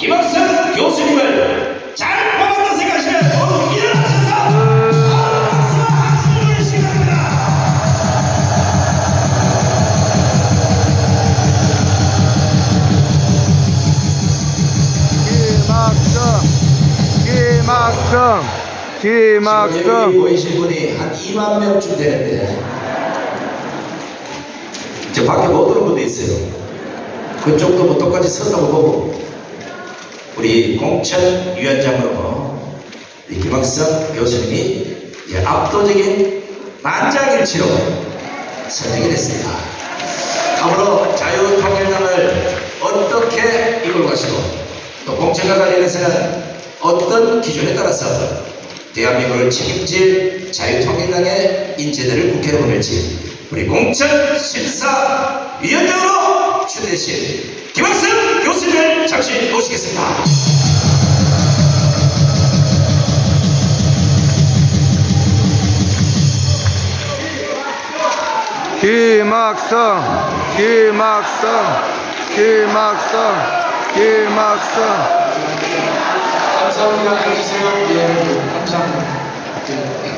김학선 교수님을 잘 뽑았다 생각하시면 모두 일어나셔서 박수와 박수를 보내시기 바랍니다. 김학성, 김학성, 지금 여기. 보이실 분이 한 2만 명쯤 되는데 저 밖에 못 오는 분도 있어요. 그쪽도 뭐 똑같이 선다고 보고 우리 공천 위원장으로 이 김학성 교수님이 예, 압도적인 만장일치로 선정이 됐습니다. 다음으로 자유통일당을 어떻게 이끌고 가시고 또 공천과 관련해서는 어떤 기준에 따라서 대한민국을 책임질 자유통일당의 인재들을 국회로 보낼지 우리 공천 심사위원장으로 추대하신 김학승 잠시 모시겠습니다. 김학성, 김학성, 김학성, 김학성. 감사합니다. 앉으세요. 예, 감사합니다. 예.